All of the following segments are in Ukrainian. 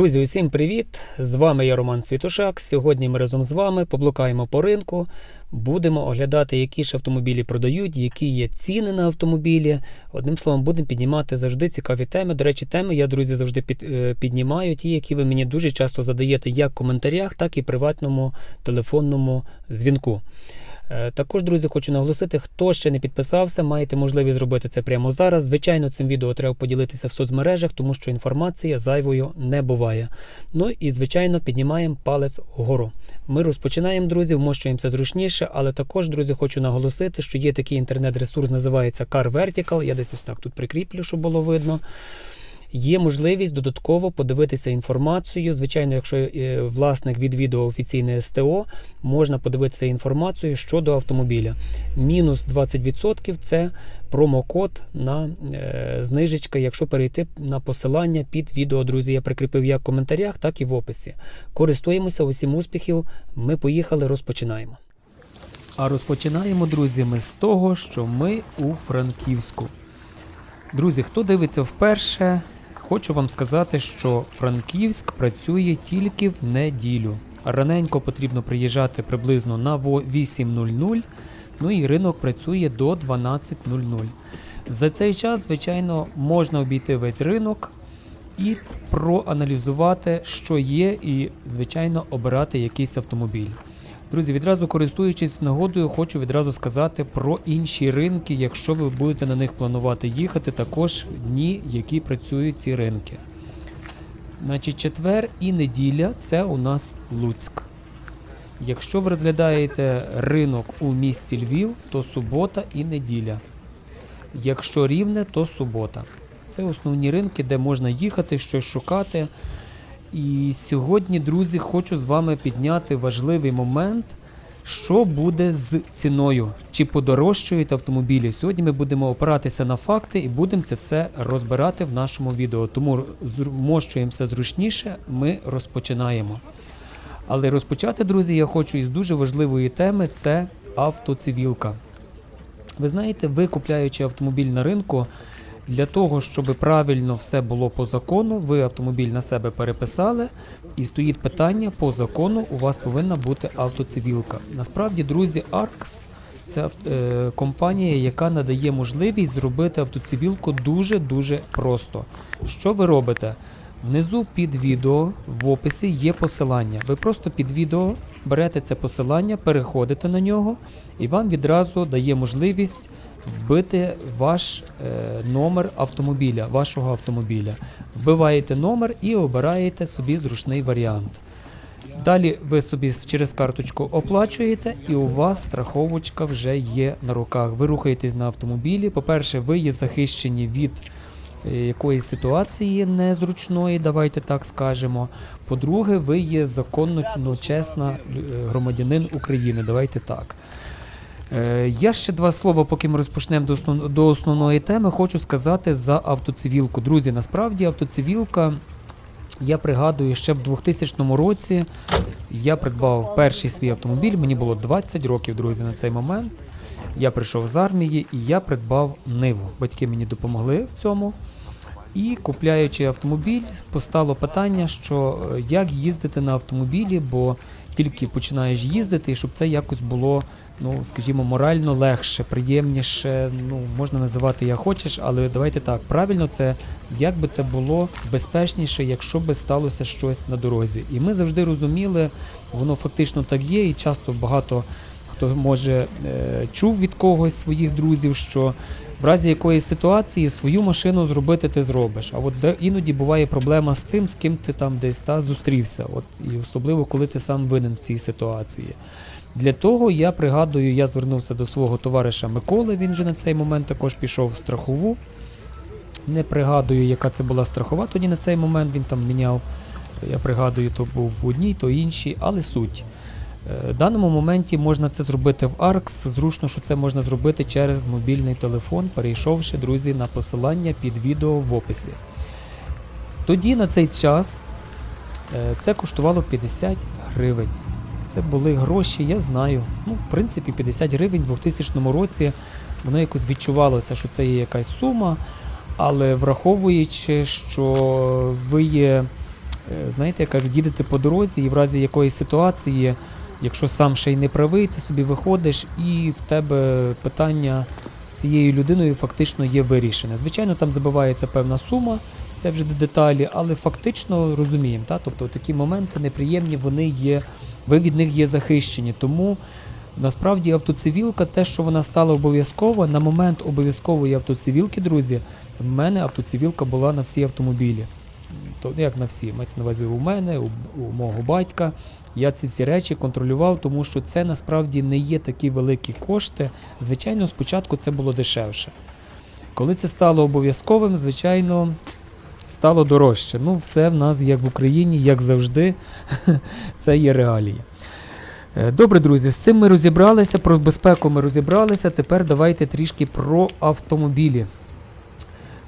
Друзі, усім привіт! З вами я Роман Світошак. Сьогодні ми разом з вами поблукаємо по ринку. Будемо оглядати, які ж автомобілі продають, які є ціни на автомобілі. Одним словом, будемо піднімати завжди цікаві теми. До речі, теми я, друзі, завжди під, е, піднімаю, ті, які ви мені дуже часто задаєте як в коментарях, так і приватному телефонному дзвінку. Е, Також, друзі, хочу наголосити, хто ще не підписався, маєте можливість зробити це прямо зараз. Звичайно, цим відео треба поділитися в соцмережах, тому що інформація зайвою не буває. Ну і звичайно, піднімаємо палець вгору. Ми розпочинаємо, друзі, вмощуємося зручніше, але також, друзі, хочу наголосити, що є такий інтернет-ресурс, називається Car Vertical. Я десь ось так тут прикріплю, щоб було видно. Є можливість додатково подивитися інформацію. Звичайно, якщо е, власник відвідував офіційне СТО, можна подивитися інформацію щодо автомобіля. Мінус 20% це промокод на е, знижечка, якщо перейти на посилання під відео, друзі. Я прикріпив як в коментарях, так і в описі. Користуємося усім успіхів. Ми поїхали, розпочинаємо. А розпочинаємо, друзі, ми з того, що ми у Франківську. Друзі, хто дивиться вперше, хочу вам сказати, що Франківськ працює тільки в неділю. Раненько потрібно приїжджати приблизно на 8.00, ну і ринок працює до 12.00. За цей час, звичайно, можна обійти весь ринок і проаналізувати, що є, і, звичайно, обирати якийсь автомобіль. Друзі, відразу користуючись нагодою, хочу відразу сказати про інші ринки, якщо ви будете на них планувати їхати, також дні, які працюють ці ринки. Значить, четвер і неділя це у нас Луцьк. Якщо ви розглядаєте ринок у місті Львів, то субота і неділя. Якщо рівне, то субота. Це основні ринки, де можна їхати, щось шукати. І сьогодні, друзі, хочу з вами підняти важливий момент, що буде з ціною, чи подорожчують автомобілі. Сьогодні ми будемо опиратися на факти і будемо це все розбирати в нашому відео. Тому змощуємося зручніше, ми розпочинаємо. Але розпочати, друзі, я хочу із дуже важливої теми це автоцивілка. Ви знаєте, ви купляючи автомобіль на ринку, для того, щоб правильно все було по закону, ви автомобіль на себе переписали, і стоїть питання по закону, у вас повинна бути автоцивілка. Насправді, друзі, ARX це е, компанія, яка надає можливість зробити автоцивілку дуже-дуже просто. Що ви робите? Внизу під відео в описі є посилання. Ви просто під відео берете це посилання, переходите на нього, і вам відразу дає можливість вбити ваш е, номер автомобіля, вашого автомобіля. Вбиваєте номер і обираєте собі зручний варіант. Далі ви собі через карточку оплачуєте, і у вас страховочка вже є на руках. Ви рухаєтесь на автомобілі. По-перше, ви є захищені від е, якоїсь ситуації незручної, давайте так скажемо. По-друге, ви є законно ну, чесна е, громадянин України. Давайте так. Е, Я ще два слова, поки ми розпочнемо до, основ... до основної теми, хочу сказати за автоцивілку. Друзі, насправді автоцивілка, я пригадую, ще в 2000 році я придбав перший свій автомобіль, мені було 20 років, друзі, на цей момент. Я прийшов з армії і я придбав Ниву. Батьки мені допомогли в цьому. І купляючи автомобіль, постало питання, що е, як їздити на автомобілі, бо тільки починаєш їздити, і щоб це якось було, ну скажімо, морально легше, приємніше. Ну можна називати як хочеш, але давайте так. Правильно, це як би це було безпечніше, якщо би сталося щось на дорозі. І ми завжди розуміли, воно фактично так є, і часто багато хто може е, чув від когось своїх друзів, що в разі якоїсь ситуації свою машину зробити ти зробиш. А от іноді буває проблема з тим, з ким ти там десь та зустрівся. От і особливо коли ти сам винен в цій ситуації. Для того я пригадую, я звернувся до свого товариша Миколи. Він же на цей момент також пішов в страхову. Не пригадую, яка це була страхова тоді на цей момент. Він там міняв. Я пригадую, то був в одній, то іншій, але суть. Е, В даному моменті можна це зробити в ARX. Зручно, що це можна зробити через мобільний телефон, перейшовши, друзі, на посилання під відео в описі. Тоді на цей час е, це коштувало 50 гривень. Це були гроші, я знаю. Ну, в принципі, 50 гривень у 2000 році воно якось відчувалося, що це є якась сума, але враховуючи, що ви є е, знаєте, як кажуть, їдете по дорозі, і в разі якоїсь ситуації, якщо сам ще й не правий, ти собі виходиш, і в тебе питання з цією людиною фактично є вирішене. Звичайно, там забивається певна сума, це вже деталі, але фактично розуміємо, та? тобто такі моменти неприємні, вони є, ви від них є захищені. Тому насправді автоцивілка, те, що вона стала обов'язкова, на момент обов'язкової автоцивілки, друзі, в мене автоцивілка була на всі автомобілі. То як на всі, мається на увазі у мене, у, у мого батька. Я ці всі речі контролював, тому що це насправді не є такі великі кошти. Звичайно, спочатку це було дешевше. Коли це стало обов'язковим, звичайно, стало дорожче. Ну, все в нас, як в Україні, як завжди, це є реалії. Е, Добре, друзі, з цим ми розібралися, про безпеку ми розібралися. Тепер давайте трішки про автомобілі.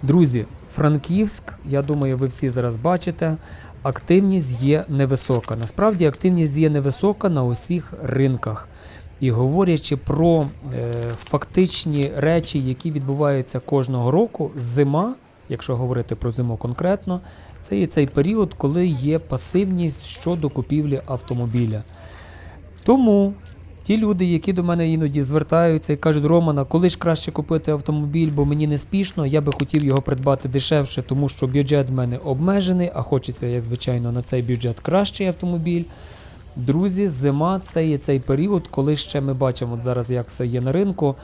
Друзі, Франківськ, я думаю, ви всі зараз бачите, активність є невисока. Насправді активність є невисока на усіх ринках. І говорячи про е, фактичні речі, які відбуваються кожного року, зима, якщо говорити про зиму конкретно, це є цей період, коли є пасивність щодо купівлі автомобіля. Тому ті люди, які до мене іноді звертаються і кажуть, Романа, коли ж краще купити автомобіль, бо мені не спішно, я би хотів його придбати дешевше, тому що бюджет в мене обмежений, а хочеться, як звичайно, на цей бюджет кращий автомобіль. Друзі, зима це є цей період, коли ще ми бачимо от зараз, як все є на ринку.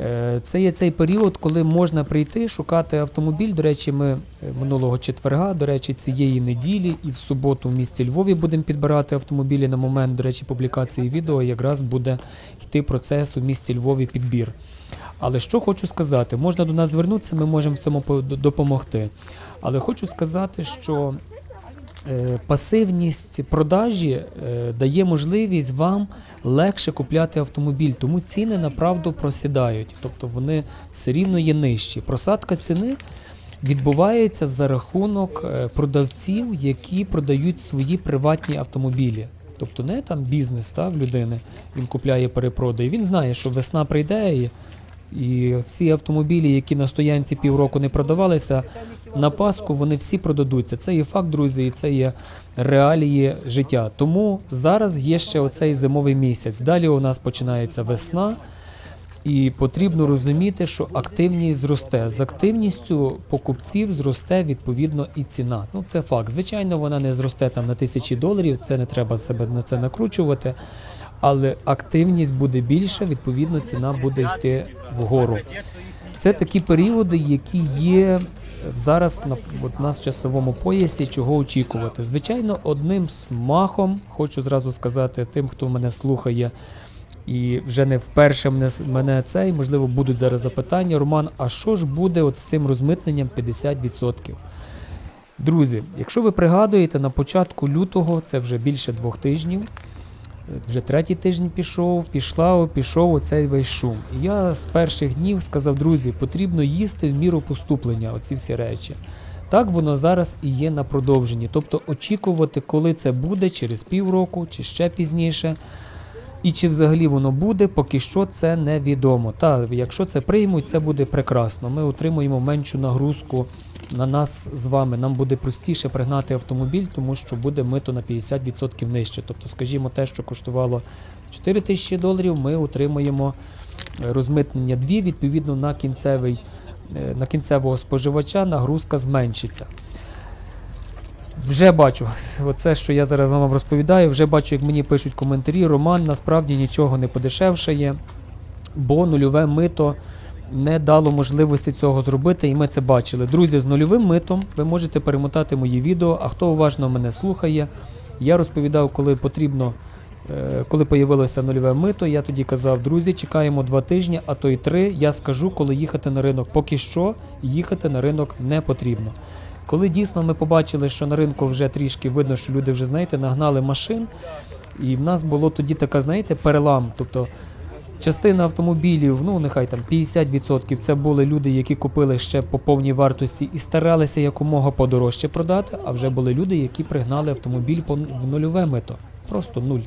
Е, Це є цей період, коли можна прийти, шукати автомобіль. До речі, ми е, минулого четверга, до речі, цієї неділі і в суботу в місті Львові будемо підбирати автомобілі на момент, до речі, публікації відео якраз буде йти процес у місті Львові підбір. Але що хочу сказати, можна до нас звернутися, ми можемо в цьому допомогти. Але хочу сказати, що пасивність продажі е, дає можливість вам легше купляти автомобіль, тому ціни направду просідають, тобто вони все рівно є нижчі. Просадка ціни відбувається за рахунок е, продавців, які продають свої приватні автомобілі. Тобто не там бізнес та, в людини, він купляє, перепродає. Він знає, що весна прийде і всі автомобілі, які на стоянці півроку не продавалися, на Пасху вони всі продадуться. Це є факт, друзі, і це є реалії життя. Тому зараз є ще оцей зимовий місяць. Далі у нас починається весна. І потрібно розуміти, що активність зросте. З активністю покупців зросте відповідно і ціна. Ну це факт. Звичайно, вона не зросте там на тисячі доларів. Це не треба себе на це накручувати. Але активність буде більша, відповідно, ціна буде йти вгору. Це такі періоди, які є зараз на от нас часовому поясі, чого очікувати. Звичайно, одним смахом хочу зразу сказати тим, хто мене слухає. І вже не вперше мене, мене це, і можливо будуть зараз запитання. Роман, а що ж буде от з цим розмитненням 50%? Друзі, якщо ви пригадуєте, на початку лютого, це вже більше двох тижнів, вже третій тиждень пішов, пішла, пішов оцей весь шум. І я з перших днів сказав, друзі, потрібно їсти в міру поступлення, оці всі речі. Так воно зараз і є на продовженні. Тобто очікувати, коли це буде, через півроку чи ще пізніше. І чи взагалі воно буде, поки що це невідомо. Та якщо це приймуть, це буде прекрасно. Ми отримуємо меншу нагрузку на нас з вами. Нам буде простіше пригнати автомобіль, тому що буде мито на 50% нижче. Тобто, скажімо, те, що коштувало 4 тисячі доларів, ми отримуємо е, розмитнення 2, відповідно на кінцевий, е, на кінцевого споживача нагрузка зменшиться. Вже бачу, оце, що я зараз вам розповідаю, вже бачу, як мені пишуть коментарі. Роман насправді нічого не подешевшає, бо нульове мито не дало можливості цього зробити, і ми це бачили. Друзі, з нульовим митом ви можете перемотати мої відео, а хто уважно мене слухає, я розповідав, коли потрібно, е, коли появилося нульове мито, я тоді казав, друзі, чекаємо два тижні, а то й три. Я скажу, коли їхати на ринок. Поки що їхати на ринок не потрібно. Коли дійсно ми побачили, що на ринку вже трішки видно, що люди вже, знаєте, нагнали машин, і в нас було тоді така, знаєте, перелам. Тобто частина автомобілів, ну нехай там 50%, це були люди, які купили ще по повній вартості і старалися якомога подорожче продати, а вже були люди, які пригнали автомобіль в нульове мито. Просто нуль.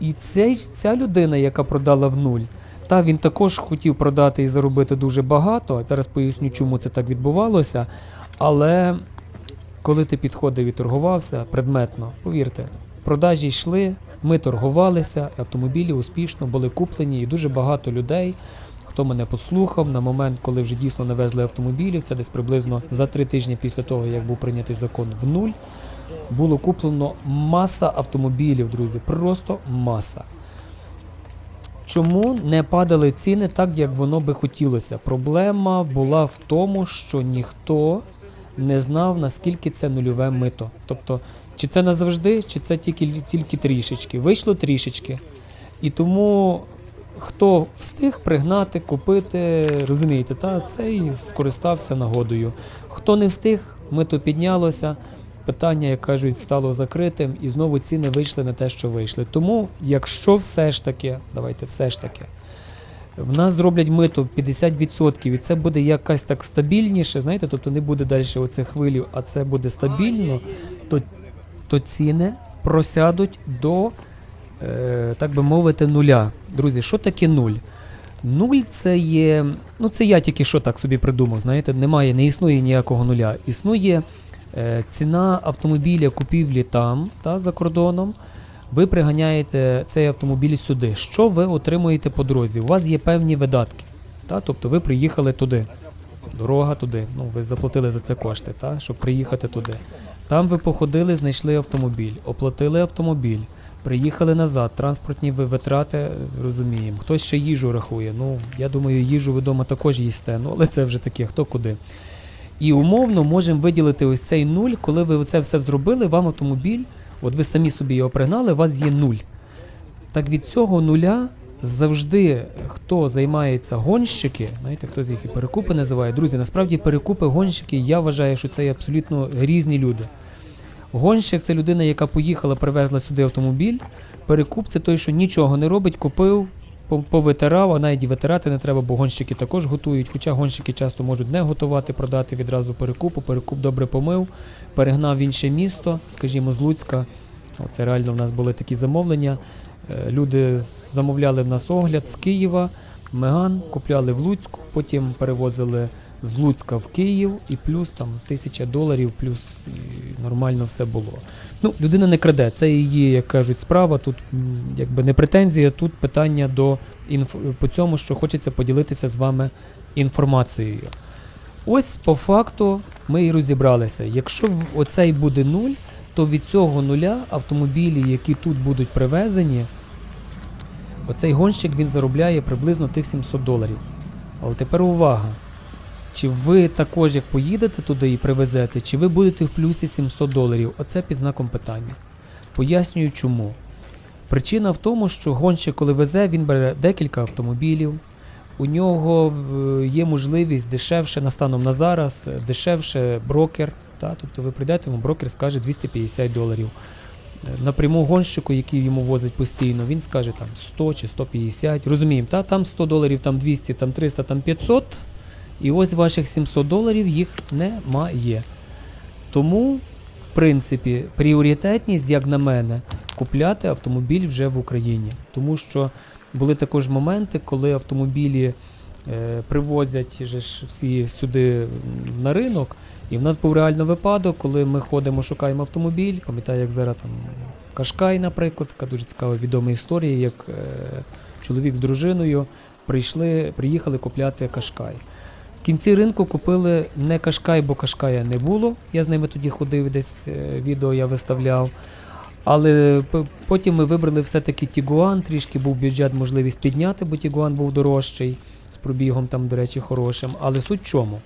І цей, ця людина, яка продала в нуль, та він також хотів продати і заробити дуже багато. Зараз поясню, чому це так відбувалося. Але коли ти підходив і торгувався предметно, повірте, продажі йшли, ми торгувалися, автомобілі успішно були куплені, і дуже багато людей, хто мене послухав на момент, коли вже дійсно навезли автомобілі, це десь приблизно за три тижні після того, як був прийнятий закон в нуль, було куплено маса автомобілів, друзі, просто маса. Чому не падали ціни так, як воно би хотілося? Проблема була в тому, що ніхто не знав, наскільки це нульове мито. Тобто, чи це назавжди, чи це тільки, тільки трішечки. Вийшло трішечки. І тому хто встиг пригнати, купити, розумієте, та цей скористався нагодою. Хто не встиг, мито піднялося. Питання, як кажуть, стало закритим, і знову ціни вийшли на те, що вийшли. Тому, якщо все ж таки, давайте все ж таки, в нас зроблять мито 50%, і це буде якась так стабільніше, знаєте, тобто не буде далі оцих хвилів, а це буде стабільно, то, то ціни просядуть до, е, так би мовити, нуля. Друзі, що таке нуль? Нуль це є. Ну, це я тільки що так собі придумав. Знаєте, немає, не існує ніякого нуля. Існує е, ціна автомобіля купівлі там, та, за кордоном. Ви приганяєте цей автомобіль сюди. Що ви отримуєте по дорозі? У вас є певні видатки. Та? Тобто ви приїхали туди. Дорога туди. Ну, ви заплатили за це кошти, та? щоб приїхати туди. Там ви походили, знайшли автомобіль, оплатили автомобіль, приїхали назад, транспортні ви витрати розуміємо. Хтось ще їжу рахує. Ну, я думаю, їжу ви вдома також їсте, ну, але це вже таке, хто куди. І умовно можемо виділити ось цей нуль, коли ви це все зробили, вам автомобіль, от ви самі собі його пригнали, у вас є нуль. Так від цього нуля завжди хто займається гонщики, знаєте, хто з їх і перекупи називає. Друзі, насправді перекупи, гонщики, я вважаю, що це абсолютно різні люди. Гонщик це людина, яка поїхала, привезла сюди автомобіль. Перекуп це той, що нічого не робить, купив, повитирав, а навіть витирати не треба, бо гонщики також готують. Хоча гонщики часто можуть не готувати, продати відразу перекупу. Перекуп добре помив, перегнав в інше місто, скажімо, з Луцька. Це реально в нас були такі замовлення. Е, Люди замовляли в нас огляд з Києва, Меган, купляли в Луцьку, потім перевозили з Луцька в Київ і плюс там тисяча доларів, плюс нормально все було. Ну, людина не краде, це її, як кажуть, справа. Тут якби не претензія, тут питання до інф... по цьому, що хочеться поділитися з вами інформацією. Ось по факту ми і розібралися. Якщо оцей буде нуль, то від цього нуля автомобілі, які тут будуть привезені, оцей гонщик він заробляє приблизно тих 700 доларів. Але тепер увага. Чи ви також, як поїдете туди і привезете, чи ви будете в плюсі 700 доларів? Оце під знаком питання. Пояснюю чому. Причина в тому, що гонщик, коли везе, він бере декілька автомобілів. У нього е, є можливість дешевше, на станом на зараз, е, дешевше брокер. Та? Тобто ви прийдете, йому брокер скаже 250 доларів. Е, Напряму гонщику, який йому возить постійно, він скаже там 100 чи 150. Розуміємо, та? там 100 доларів, там 200, там 300, там 500. І ось ваших 700 доларів їх немає. Тому, в принципі, пріоритетність, як на мене, купляти автомобіль вже в Україні. Тому що були також моменти, коли автомобілі е, привозять же ж всі сюди на ринок. І в нас був реально випадок, коли ми ходимо, шукаємо автомобіль. Пам'ятаю, як зараз там Кашкай, наприклад, така дуже цікава відома історія, як е, чоловік з дружиною прийшли, приїхали купляти Кашкай. В кінці ринку купили не Кашкай, бо Кашкая не було. Я з ними тоді ходив, десь е, відео я виставляв. Але потім ми вибрали все-таки Тігуан, трішки був бюджет, можливість підняти, бо Тігуан був дорожчий, з пробігом там, до речі, хорошим. Але суть в чому?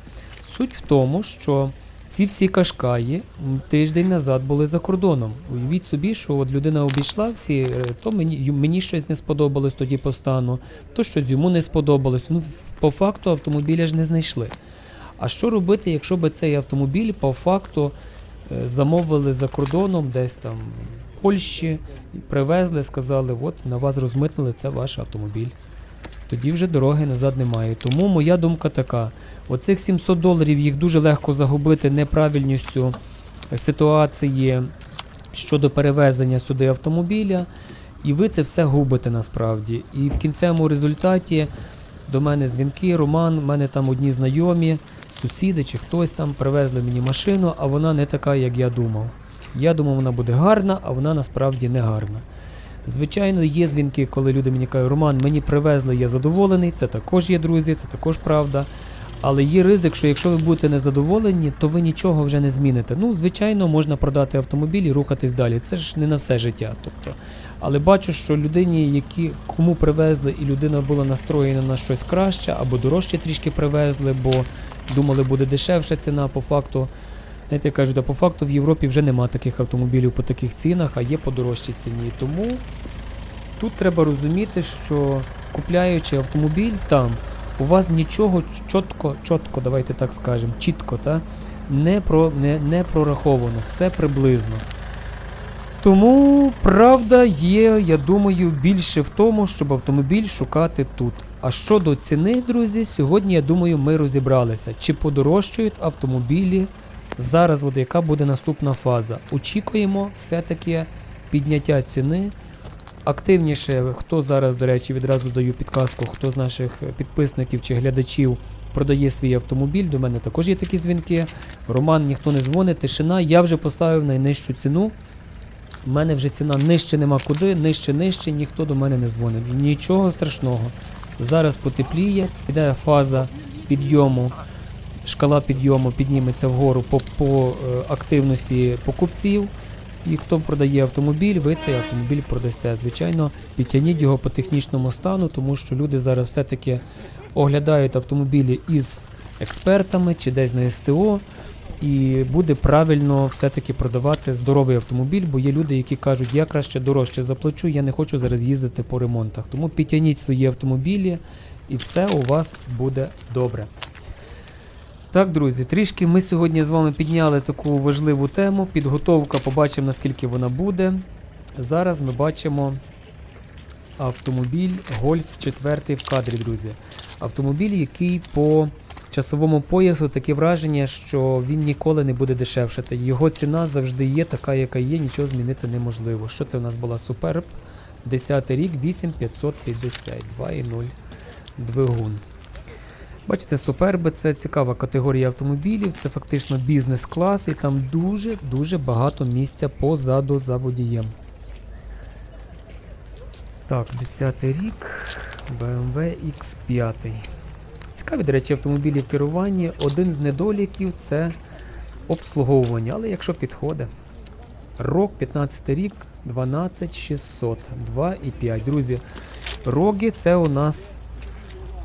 Суть в тому, що ці всі кашкаї тиждень назад були за кордоном. Уявіть собі, що от людина обійшла всі, е, то мені, мені щось не сподобалось тоді по стану, то щось йому не сподобалось. Ну, по факту автомобіля ж не знайшли. А що робити, якщо би цей автомобіль по факту е, замовили за кордоном, десь там в Польщі, привезли, сказали, от на вас розмитнили, це ваш автомобіль. Тоді вже дороги назад немає. Тому моя думка така: оцих 700 доларів їх дуже легко загубити неправильністю е, ситуації щодо перевезення сюди автомобіля, і ви це все губите насправді. І в кінцевому результаті до мене дзвінки, Роман, в мене там одні знайомі сусіди чи хтось там привезли мені машину, а вона не така, як я думав. Я думав, вона буде гарна, а вона насправді не гарна. Звичайно, є дзвінки, коли люди мені кажуть, Роман, мені привезли, я задоволений, це також є друзі, це також правда. Але є ризик, що якщо ви будете незадоволені, то ви нічого вже не зміните. Ну, звичайно, можна продати автомобіль і рухатись далі. Це ж не на все життя. Тобто. Але бачу, що людині, які кому привезли, і людина була настроєна на щось краще, або дорожче трішки привезли, бо думали, буде дешевша ціна. По факту, знаєте, я кажу, да, по факту в Європі вже нема таких автомобілів по таких цінах, а є по дорожчій ціні. Тому тут треба розуміти, що купляючи автомобіль там, у вас нічого чітко, чітко, давайте так скажемо, чітко, та, не, про, не, не прораховано, все приблизно. Тому правда є, я думаю, більше в тому, щоб автомобіль шукати тут. А щодо ціни, друзі, сьогодні я думаю, ми розібралися, чи подорожчають автомобілі зараз, от яка буде наступна фаза. Очікуємо все-таки підняття ціни. Активніше, хто зараз, до речі, відразу даю підказку, хто з наших підписників чи глядачів продає свій автомобіль. До мене також є такі дзвінки. Роман, ніхто не дзвонить, тишина. Я вже поставив найнижчу ціну. У мене вже ціна нижче нема куди, нижче, нижче, ніхто до мене не дзвонить. Нічого страшного. Зараз потепліє, піде фаза підйому, шкала підйому підніметься вгору по, по е, активності покупців. І хто продає автомобіль, ви цей автомобіль продасте. Звичайно, підтягніть його по технічному стану, тому що люди зараз все-таки оглядають автомобілі із експертами чи десь на СТО. І буде правильно все-таки продавати здоровий автомобіль, бо є люди, які кажуть, я краще дорожче заплачу, я не хочу зараз їздити по ремонтах. Тому підтягніть свої автомобілі і все у вас буде добре. Так, друзі, трішки ми сьогодні з вами підняли таку важливу тему. Підготовка, побачимо, наскільки вона буде. Зараз ми бачимо автомобіль Golf 4 в кадрі, друзі. Автомобіль, який по часовому поясу таке враження, що він ніколи не буде дешевшати. Його ціна завжди є така, яка є, нічого змінити неможливо. Що це у нас була Superb? 10 рік, 8550, 2.0 двигун. Бачите, Суперби це цікава категорія автомобілів, це фактично бізнес-клас, і там дуже-дуже багато місця позаду за водієм. Так, 10 рік, BMW X5. Цікаві, до речі, автомобілі в керуванні. Один з недоліків це обслуговування, але якщо підходить. Рок 15 рік, 12600, 2,5. Друзі, роги це у нас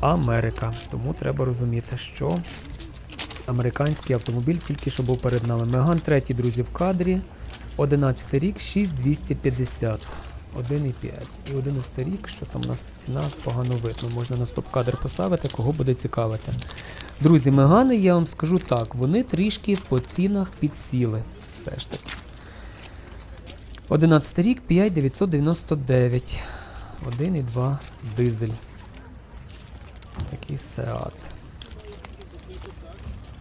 Америка. Тому треба розуміти, що американський автомобіль тільки що був перед нами. Меган 3, друзі, в кадрі. 11 рік, 6250. 1,5. І 11 рік, що там у нас ціна погано видно. Можна на стоп-кадр поставити, кого буде цікавити. Друзі, мегани, я вам скажу так, вони трішки по цінах підсіли. Все ж таки. 11 рік, 5999. 1,2 дизель. Такий Seat.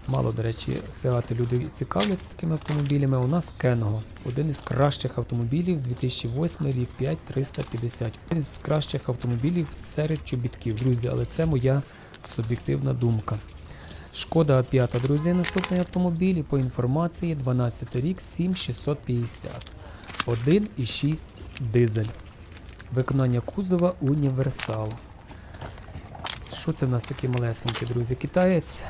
Мало, до речі, Seat люди цікавляться такими автомобілями. У нас Kengo. Один із кращих автомобілів 2008 рік 5350. Один із кращих автомобілів серед чобітків, друзі, але це моя суб'єктивна думка. Шкода 5, друзі, наступний автомобіль. І по інформації 12 рік 7650. 1,6 дизель. Виконання кузова універсал. Що це в нас такі малесенькі, друзі? Китаєць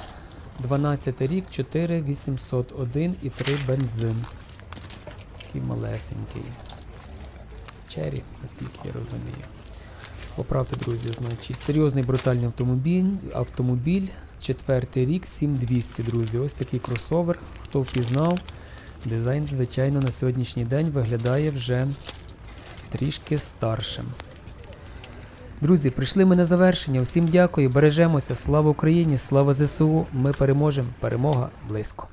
12 рік, 4801 і 3 бензин. Такий малесенький. Черрі, наскільки я розумію. Поправте, друзі, значить. Серйозний брутальний автомобіль. Автомобіль, четвертий рік, 7200, друзі. Ось такий кросовер. Хто впізнав, дизайн, звичайно, на сьогоднішній день виглядає вже трішки старшим. Друзі, прийшли ми на завершення. Усім дякую, бережемося. Слава Україні, слава ЗСУ. Ми переможемо. Перемога близько.